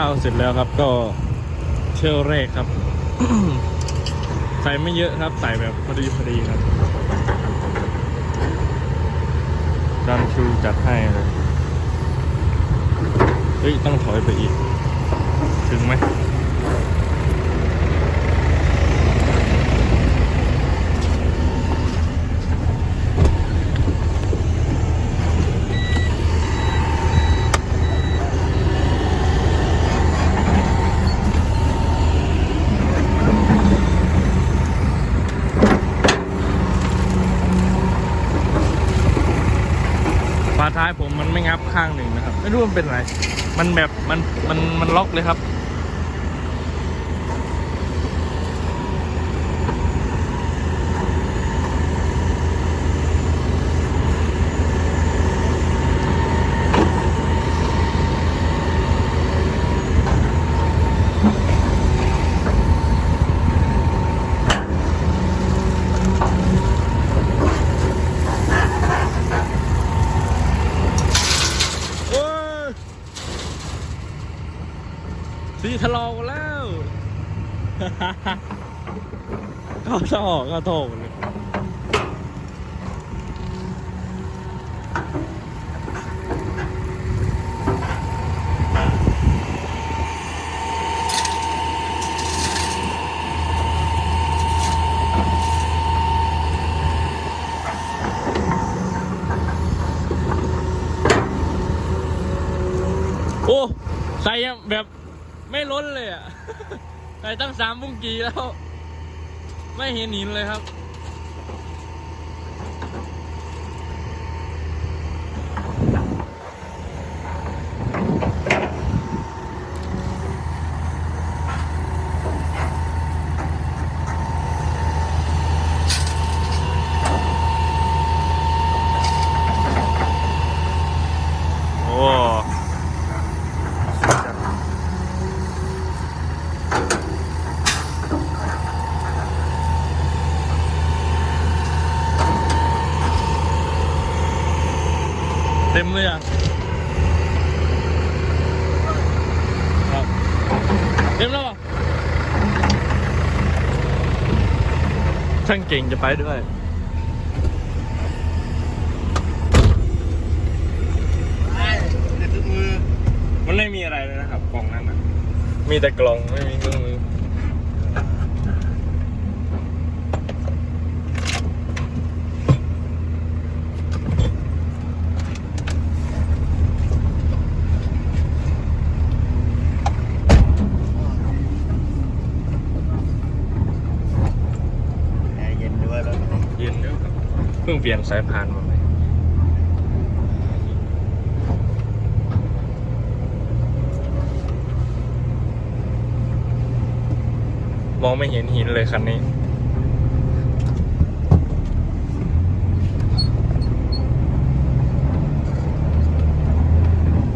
ข้าวเสร็จแล้วครับก็เที่ยวแรกครับ ใส่ไม่เยอะครับ ใส่แบบพอดีพอดีครับดันชูจัดให้เลย เฮ้ย ต้องถอยไปอีก ถึงไหม ผมมันไม่งับข้างหนึ่งนะครับ ไม่รู้มันเป็นอะไร มันแบบมันมันมันล็อกเลยครับ โอ้ยีทะลอกแล้วก็ต้องอกก็โทษเลยโอ้ใส่แบบ ไม่ล้นเลยอะ ไปตั้งสามบุ้งกีแล้ว ไม่เห็นหินเลยครับ ต็มเลยอะครับเต็มแล้วอะช่างเก่งจะไปด้วยเด็ดทุกมือมันไม่มีอะไรเลยนะครับกล่องนั้นนะมีแต่กล่องไม่มีเครื่องมือแอร์เย็นด้วยแล้ว เย็นเยอะครับ เพิ่งเปลี่ยนสายพานมาใหมมองไม่เห็นหินเลยคันนี้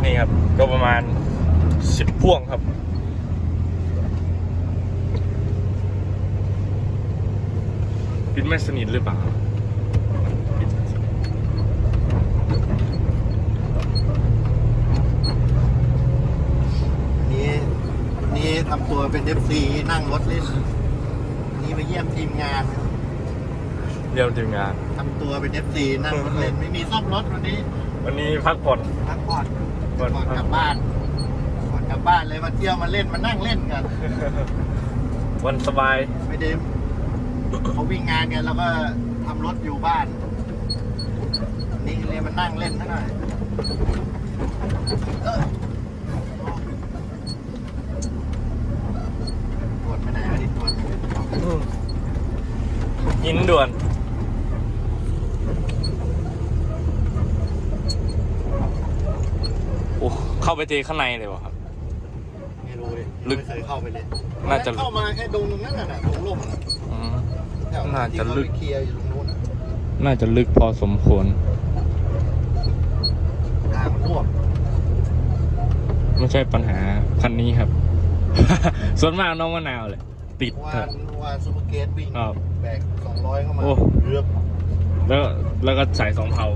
นี่ครับก็ประมาณสิบพ่วงครับ ปิดไม่สนิทหรือเปล่าปิดไม่สนิท วันนี้วันนี้ ทำตัวเป็น FC นั่งรถเล่นวันนี้ไปเยี่ยมทีมงานเยี่ยมทีมงานทำตัวเป็น FC นั่งรถเล่นไม่มีซ่อมรถวันนี้ วันนี้พักผ่อนพักผ่อนก่ก่ออนนกลับบ้านก่อนกลับบ้านเลยมาเที่ยวมาเล่นมานั่งเล่นกันวันสบายไม่ได้เขาวิ่งงานกันแล้วก็ทำรถอยู่บ้านวันนี่เลยมานั่งเล่นซะหน่อยเออตรวจไปไหนวะดิตรวจ หินด่วน โอ้ เข้าไปเทข้างในเลยวะครับ ไม่รู้ดิลึก ไม่เคยเข้าไปเลยน่าจะเข้ามาแค่ดงตรงนั้นน่ะดงลมน่ะอืม แถวน่าจะที่เขลึกไปเคลียร์อยู่ตรงนู้นน่ะน่าจะลึกพอสมควร ทางมันรั่วไม่ใช่ปัญหาคันนี้ครับ ส่วนมากน้องมะนาวเลย ติดเมื่อครัวาบนเมื่อวานซูเปอร์เกตวิ่งครับแบกสองร้อยเข้ามาโอ้ เรือบแล้วแล้วก็ใส่สองเผา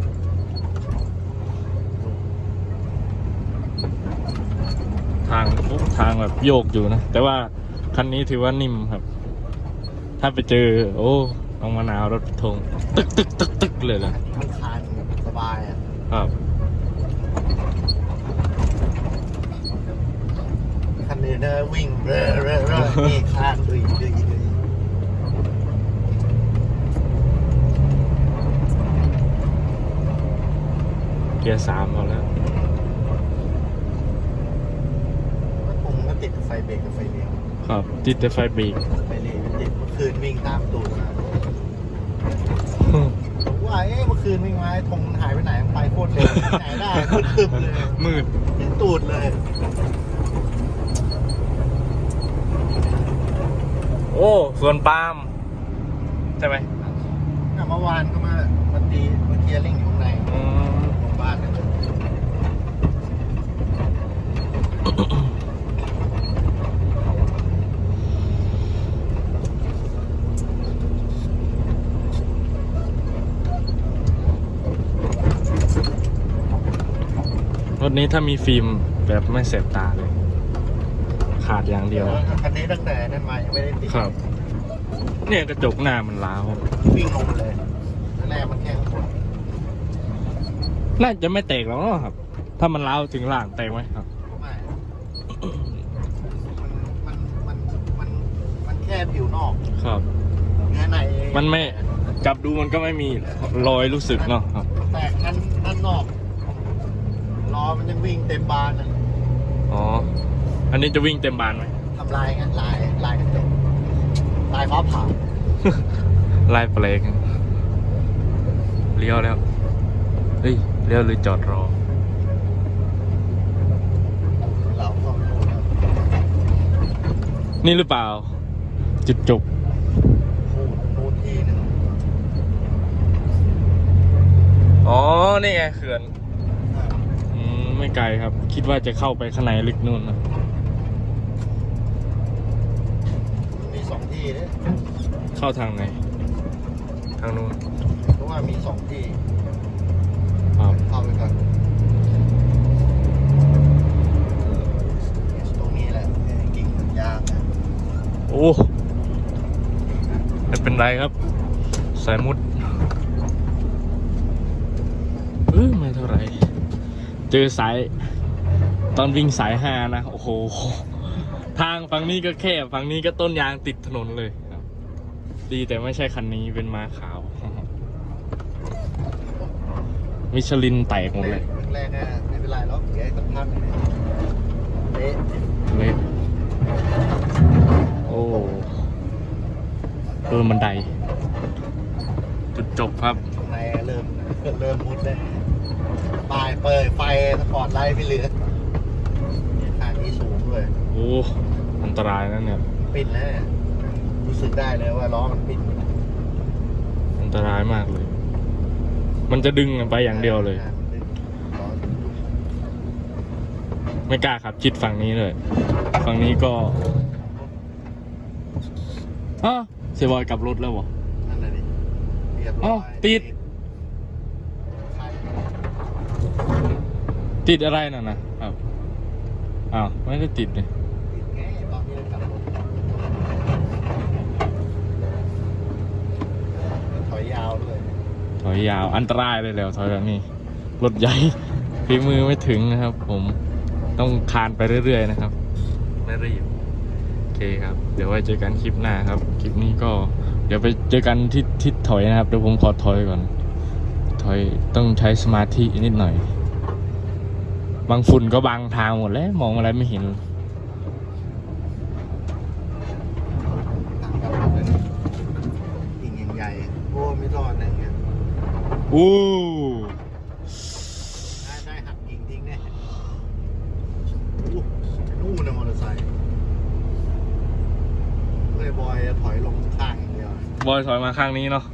ทางโอ้ทางแบบโยกอยู่นะ แต่ว่าคันนี้ถือว่านิ่มครับ ถ้าไปเจอ โอ้น้องมะนาวรถทงตึกตึกตึกตึกเลยเลยมันคานแบบสบายอะ ครับ นนี้นะวิ่งเร่อเร่อเร่นี่คานดุยดุยดุยเกียร์สามพอแล้วก็คงก็ติดไฟเบรกกับไฟเลี้ยวครับติดแต่ไฟเบรกไฟเลี้ยวมันติดเมื่อคืนวิ่งตามตูดมาผมว่าเอ๊ะเมื่อคืนวิ่งมาไอ้ธงมันหายไปไหนมันไปโคตรเร็วไหนได้โคตรคึมเลยมืด เห็นตูดเลย อ้สวนปาล์มใช่ไหมอะเมื่อวานก็มามาตีมาเคลียร์ลิงอยู่ข้างในอืมของบ้านเนี่ยรถนี้ถ้ามีฟิล์มแบบไม่เสร็จตาเลย ขาดอย่างเดียว คันนี้ตั้งแต่นั้นมายังไม่ได้ติดครับ เนี่ยกระจกหน้ามันล้าววิ่งลงมาเลยแรกมันแค่ข้างบนน่าจะไม่แตกแล้วเนาะครับ ถ้ามันล้าวถึงล่างแตกไหมครับ ไม่มันมันมันมันมันแค่ผิวนอกครับ เนื้อในมันไม่จับดูมันก็ไม่มีรอยรู้สึกเนาะครับ แตกด้านด้านนอกล้อมันยังวิ่งเต็มบานอะอ๋อ อันนี้จะวิ่งเต็มบานไหมทำลายไงลายลายกระจกลายฟ้าผ่าไล่เปลกเลี้ยวแล้ว เฮ้ย เลี้ยวหรือจอดรอ เราก็ไม่รู้แล้วนี่หรือเปล่า จุดจบ พูดพูดทีหนึงอ๋อ นี่ไงเขื่อน อืมไม่ไกลครับ คิดว่าจะเข้าไปข้างในลึกนู่นนะ มันมีสอง ที่เนี่ยเข้าทางไหน ทางนู้นเพราะว่ามีสองที่ครับเข้าไปก่อนตรงนี้แหละไอ้กิ่งมันยากนะโอ้ไม่เป็นไรครับ สายมุดเออไม่เท่าไหรเจอสาย ตอนวิ่งสายห้านะ โอ้โห ทางฝั่งนี้ก็แค่ฝั่งนี้ก็ต้นยางติดถนนเลยครับ ดีแต่ไม่ใช่คันนี้เป็นม้าขาว มิชลินแตกหมดเลยแรกๆอะไม่เป็นไรหรอกเดี๋ยวสักพักเละเละโอ้โดนบันได จุดจบครับข้างในเริ่มเริ่มมุดเลยปลายเปิดไฟสปอร์ตไลท์ไม่เหลือทางนี้สูงเลย โอ้ อันตรายนะเนี่ย ปิดแล้วเนี่ยรู้สึกได้เลยว่าล้อมันปิดอันตรายมากเลย มันจะดึงไปอย่างเดียวเลยล้อไม่กล้าขับชิดฝั่งนี้เลย ฝั่งนี้ก็ฮะเสียบอยกลับรถแล้วเหรอนั่นน่ะดิเรียบร้อ้าอวยติดใช่ติดอะไรน่ะนะครับอ้าวไม่ได้ติดเลย ติดแง่ตอนที่เรากลับรถถอยยาวด้วย ถ อยยาว อันตรายเลยแล้วถอยแบบนี้ รถใหญ่ฝีมือไม่ถึงนะครับ ผมต้องคานไปเรื่อย ๆ นะครับ ไม่รีบ โอเคครับ เดี๋ยวไว้เจอกันคลิปหน้าครับ คลิปนี้ก็ เดี๋ยวไปเจอกันที่ที่ถอยนะครับ เดี๋ยวผมขอถอยก่อน ถอยต้องใช้สมาธินิดหน่อย บางฝุ่นก็บางทางหมดแล้ว มองอะไรไม่เห็น ต่างกันหมดเลยกิ่งยังใหญ่โอ้ไม่รอดนะอย่างเงี้ย อู้ได้ได้หักกิ่งทิ้งแน่อู้นู่นนะมอเตอร์ไซค์เฮ้ยบอยถอยลงข้างอย่างเดียว บอยถอยมาข้างนี้เนาะ